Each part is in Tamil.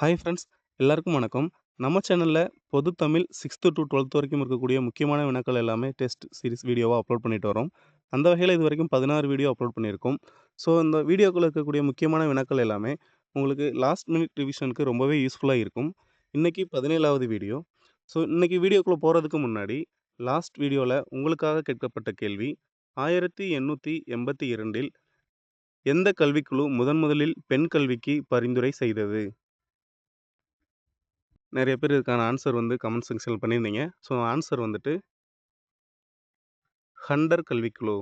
ஹாய் ஃப்ரெண்ட்ஸ் எல்லாருக்கும் வணக்கம். நம்ம சேனலில் பொது தமிழ் சிக்ஸ்த்து டு டுவெல்த் வரைக்கும் இருக்கக்கூடிய முக்கியமான வினாக்கள் எல்லாமே டெஸ்ட் சீரிஸ் வீடியோவாக அப்லோட் பண்ணிட்டு வரோம். அந்த வகையில் இது வரைக்கும் பதினாறு வீடியோ அப்லோட் பண்ணியிருக்கோம். ஸோ இந்த வீடியோக்குள்ளே இருக்கக்கூடிய முக்கியமான வினாக்கள் எல்லாமே உங்களுக்கு லாஸ்ட் மினிட் ரிவிஷனுக்கு ரொம்பவே யூஸ்ஃபுல்லாக இருக்கும். இன்றைக்கி பதினேழாவது வீடியோ ஸோ இன்றைக்கி வீடியோக்குள்ளே போகிறதுக்கு முன்னாடி லாஸ்ட் வீடியோவில் உங்களுக்காக கேட்கப்பட்ட கேள்வி ஆயிரத்தி எண்ணூற்றி எண்பத்தி இரண்டில் எந்த கல்விக்குழு முதன் முதலில் பெண் கல்விக்கு பரிந்துரை செய்தது நிறைய பேர் இதுக்கான ஆன்சர் வந்து கமெண்ட் செக்ஷனில் பண்ணியிருந்தீங்க. ஸோ ஆன்சர் வந்துட்டு ஹண்டர் கல்விக்குழு.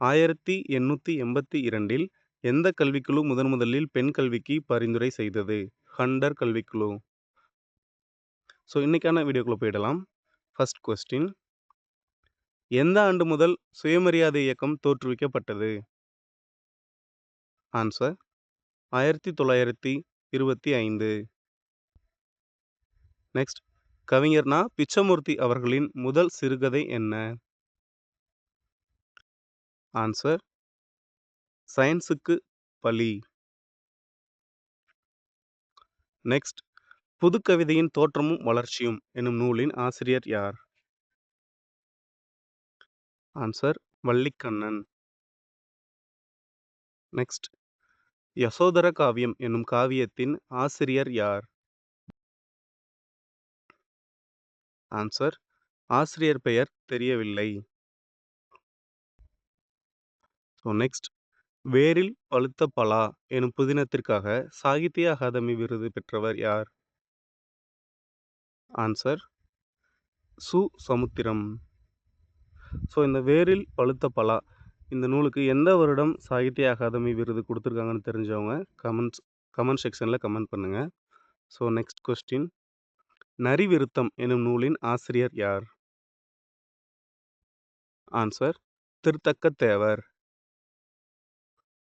ஆயிரத்தி எண்ணூற்றி எண்பத்தி இரண்டில் எந்த கல்விக்குழு முதன் முதலில் பெண் கல்விக்கு பரிந்துரை செய்தது? ஹண்டர் கல்விக்குழு. ஸோ இன்றைக்கான வீடியோக்குள்ளே போயிடலாம். ஃபஸ்ட் கொஸ்டின் எந்த ஆண்டு முதல் சுயமரியாதை இயக்கம் தோற்றுவிக்கப்பட்டது? ஆன்சர் ஆயிரத்தி தொள்ளாயிரத்தி இருபத்தி ஐந்து. நெக்ஸ்ட். கவிஞர்னா பிச்சமூர்த்தி அவர்களின் முதல் சிறுகதை என்ன? ஆன்சர் சயின்ஸுக்கு பலி. நெக்ஸ்ட். புதுக்கவிதையின் தோற்றமும் வளர்ச்சியும் என்னும் நூலின் ஆசிரியர் யார்? ஆன்சர் வள்ளிக்கண்ணன். நெக்ஸ்ட். யசோதர காவியம் என்னும் காவியத்தின் ஆசிரியர் யார்? ஆன்சர் ஆசிரியர் பெயர் தெரியவில்லை. ஸோ நெக்ஸ்ட் வேரில் பழுத்த பலா எனும் புதினத்திற்காக சாகித்ய அகாதமி விருது பெற்றவர் யார்? ஆன்சர் சு. சமுத்திரம். ஸோ இந்த வேரில் பழுத்த பலா இந்த நூலுக்கு எந்த வருடம் சாகித்ய அகாதமி விருது கொடுத்துருக்காங்கன்னு தெரிஞ்சவங்க கமெண்ட்ஸ் கமெண்ட் செக்ஷனில் கமெண்ட் பண்ணுங்கள் ஸோ நெக்ஸ்ட் கொஸ்டின் நரிவிருத்தம் எனும் நூலின் ஆசிரியர் யார்? ஆன்சர் திருத்தக்கத்தேவர்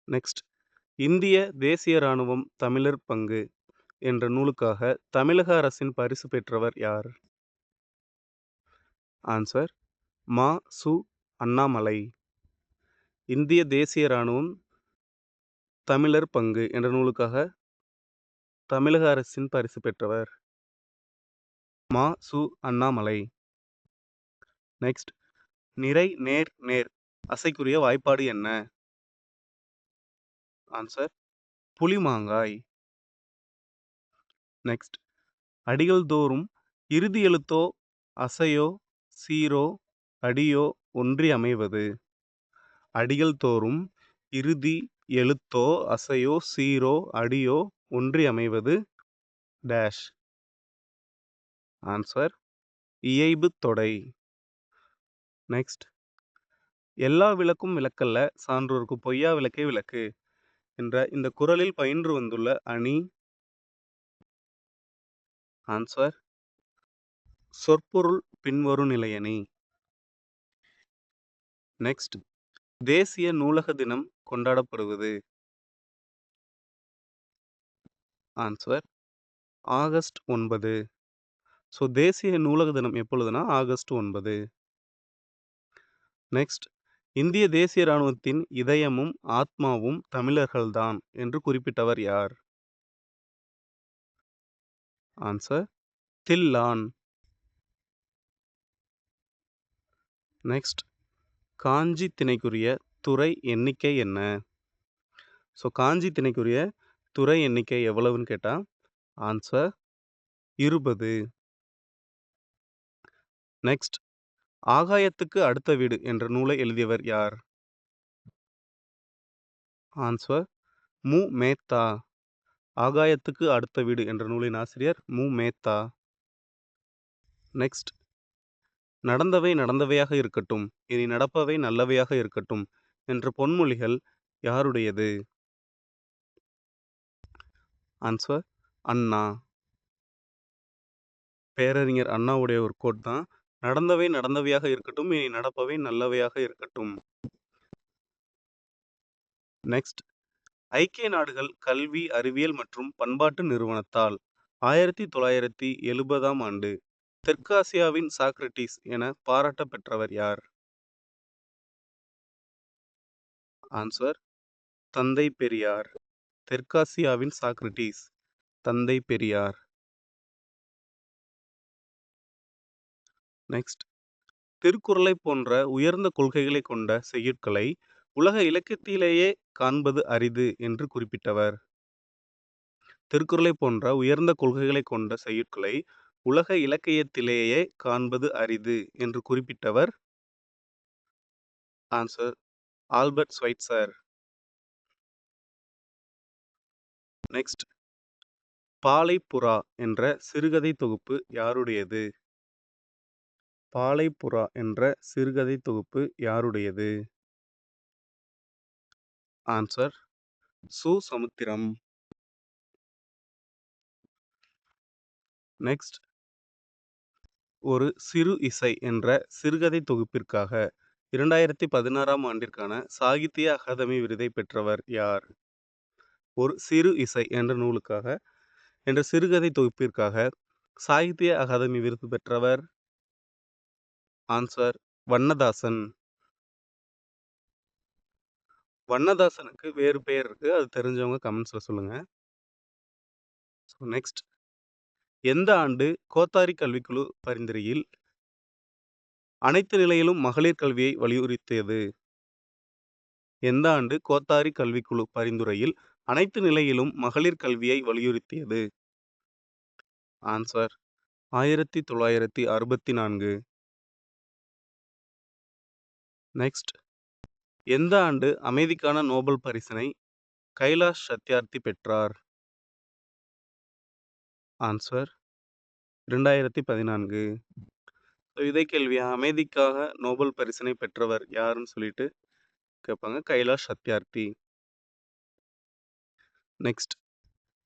நெக்ஸ்ட் இந்திய தேசிய இராணுவம் தமிழர் பங்கு என்ற நூலுக்காக தமிழக அரசின் பரிசு பெற்றவர் யார்? ஆன்சர் மா. சு. அண்ணாமலை. இந்திய தேசிய இராணுவம் தமிழர் பங்கு என்ற நூலுக்காக தமிழக அரசின் பரிசு பெற்றவர். மா. சு. அண்ணாமலை. நெக்ஸ்ட் நிறை நேர் நேர் அசைக்குரிய வாய்ப்பாடு என்ன? ஆன்சர் புளிமாங்காய். நெக்ஸ்ட் அடிகள் தோறும் இறுதி எழுத்தோ அசையோ சீரோ அடியோ ஒன்றி அமைவது. அடிகள் தோறும் இறுதி எழுத்தோ அசையோ சீரோ அடியோ ஒன்றி அமைவது டேஷ் ஆன்சர் இயைபு தொடை. நெக்ஸ்ட் எல்லா விளக்கும் விளக்கல்ல சான்றோருக்கு பொய்யா விளக்கே விளக்கு என்ற இந்த குரலில் பயின்று வந்துள்ள அணி. ஆன்சர் சொற்பொருள் பின்வரும் நிலையணி நெக்ஸ்ட் தேசிய நூலக தினம் கொண்டாடப்படுவது. ஆன்சர் ஆகஸ்ட் ஒன்பது. ஸோ தேசிய நூலக தினம் எப்பொழுதுனா ஆகஸ்ட் ஒன்பது. நெக்ஸ்ட் இந்திய தேசிய இராணுவத்தின் இதயமும் ஆத்மாவும் தமிழர்கள்தான் என்று குறிப்பிட்டவர் யார்? ஆன்சர் தில்லான் நெக்ஸ்ட் காஞ்சி திணைக்குரிய துறை எண்ணிக்கை என்ன? ஸோ காஞ்சி திணைக்குரிய துறை எண்ணிக்கை எவ்வளவுன்னு கேட்டால் ஆன்சர் இருபது. நெக்ஸ்ட் ஆகாயத்துக்கு அடுத்த வீடு என்ற நூலை எழுதியவர் யார்? ஆன்சர் மு. மேத்தா. ஆகாயத்துக்கு அடுத்த வீடு என்ற நூலின் ஆசிரியர் மு. மேத்தா. நெக்ஸ்ட் நடந்தவை நடந்தவையாக இருக்கட்டும் இனி நடப்பவை நல்லவையாக இருக்கட்டும் என்ற பொன்மொழிகள் யாருடையது? ஆன்சர் அண்ணா. பேரறிஞர் அண்ணாவுடைய ஒரு கோட் தான். நடந்தவை நடந்தவையாக இருக்கட்டும் இனி நடப்பவை நல்லவையாக இருக்கட்டும். நெக்ஸ்ட் ஐக்கிய நாடுகள் கல்வி அறிவியல் மற்றும் பண்பாட்டு நிறுவனத்தால் ஆயிரத்தி தொள்ளாயிரத்தி எழுபதாம் ஆண்டு தெற்காசியாவின் சாக்ரட்டிஸ் என பாராட்ட பெற்றவர் யார்? ஆன்சர் தந்தை பெரியார். தெற்காசியாவின் சாக்ரட்டிஸ் தந்தை பெரியார். நெக்ஸ்ட் திருக்குறளை போன்ற உயர்ந்த கொள்கைகளை கொண்ட செய்யுட்களை உலக இலக்கியத்திலேயே காண்பது அரிது என்று குறிப்பிட்டவர். திருக்குறளை போன்ற உயர்ந்த கொள்கைகளை கொண்ட செய்யுட்களை உலக இலக்கியத்திலேயே காண்பது அரிது என்று குறிப்பிட்டவர். ஆன்சர் ஆல்பர்ட் ஸ்வைட்சர் நெக்ஸ்ட் பாலைப்புறா என்ற சிறுகதை தொகுப்பு யாருடையது? பாலைப்புறா என்ற சிறுகதை தொகுப்பு யாருடையது? ஆன்சர் சு. சமுத்திரம். நெக்ஸ்ட் ஒரு சிறு இசை என்ற சிறுகதை தொகுப்பிற்காக இரண்டாயிரத்தி பதினாறாம் ஆண்டிற்கான சாகித்ய அகாதமி விருதை பெற்றவர் யார்? ஒரு சிறு இசை என்ற நூலுக்காக என்ற சிறுகதை தொகுப்பிற்காக சாகித்ய அகாதமி விருது பெற்றவர் ஆன்சர் வண்ணதாசன். வண்ணதாசனுக்கு வேறு பெயர் இருக்கு. அது தெரிஞ்சவங்க கமெண்ட்ஸில் சொல்லுங்க. ஸோ நெக்ஸ்ட் எந்த ஆண்டு கோத்தாரி கல்விக்குழு பரிந்துரையில் அனைத்து நிலையிலும் மகளிர் கல்வியை வலியுறுத்தியது? எந்த ஆண்டு கோத்தாரி கல்விக்குழு பரிந்துரையில் அனைத்து நிலையிலும் மகளிர் கல்வியை வலியுறுத்தியது? ஆன்சர் ஆயிரத்தி தொள்ளாயிரத்தி அறுபத்தி நான்கு. நெக்ஸ்ட். எந்த ஆண்டு அமைதிக்கான நோபல் பரிசினை கைலாஷ் சத்யார்த்தி பெற்றார்? ஆன்சர் ரெண்டாயிரத்தி பதினான்கு. இதே கேள்வியாக அமைதிக்காக நோபல் பரிசினை பெற்றவர் யாருன்னு சொல்லிட்டு கேட்பாங்க. கைலாஷ் சத்யார்த்தி. நெக்ஸ்ட்.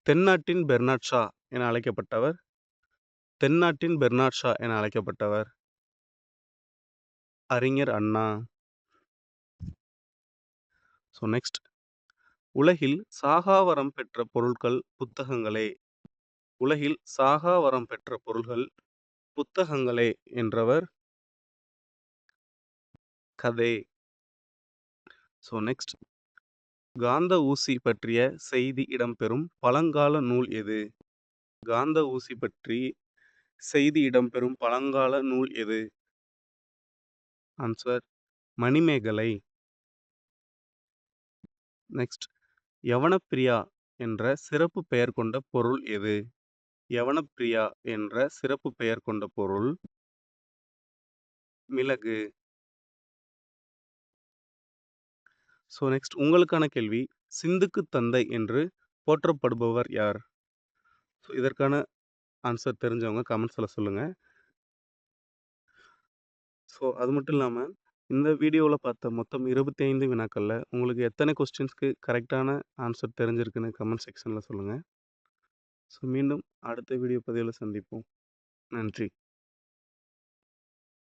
தென்னாட்டின் பெர்னாட் ஷா என அழைக்கப்பட்டவர். தென்னாட்டின் பெர்னாட் ஷா என அழைக்கப்பட்டவர். அறிஞர் அண்ணா. ஸோ நெக்ஸ்ட் உலகில் சாகாவரம் பெற்ற பொருட்கள் புத்தகங்களே. உலகில் சாகா வரம் பெற்ற பொருள்கள் புத்தகங்களே என்றவர் கதே. ஸோ நெக்ஸ்ட் காந்த ஊசி பற்றிய செய்தி இடம்பெறும் பழங்கால நூல் எது? காந்த ஊசி பற்றி செய்தி இடம்பெறும் பழங்கால நூல் எது? ஆன்சர் மணிமேகலை. நெக்ஸ்ட் யவனப்பிரியா என்ற சிறப்பு பெயர் கொண்ட பொருள் எது யவனப்பிரியா என்ற சிறப்பு பெயர் கொண்ட பொருள் மிளகு. ஸோ நெக்ஸ்ட் உங்களுக்கான கேள்வி, சிந்துக்கு தந்தை என்று போற்றப்படுபவர் யார்? ஸோ இதற்கான ஆன்சர் தெரிஞ்சவங்க கமெண்ட்ஸில் சொல்லுங்கள் ஸோ அது மட்டும் இல்லாமல் இந்த வீடியோவில் பார்த்த மொத்தம் இருபத்தி ஐந்து வினாக்களில் உங்களுக்கு எத்தனை கொஸ்டின்ஸ்க்கு கரெக்டான ஆன்சர் தெரிஞ்சிருக்குன்னு கமெண்ட் செக்ஷனில் சொல்லுங்கள் ஸோ மீண்டும் அடுத்த வீடியோ பதிவில் சந்திப்போம். நன்றி.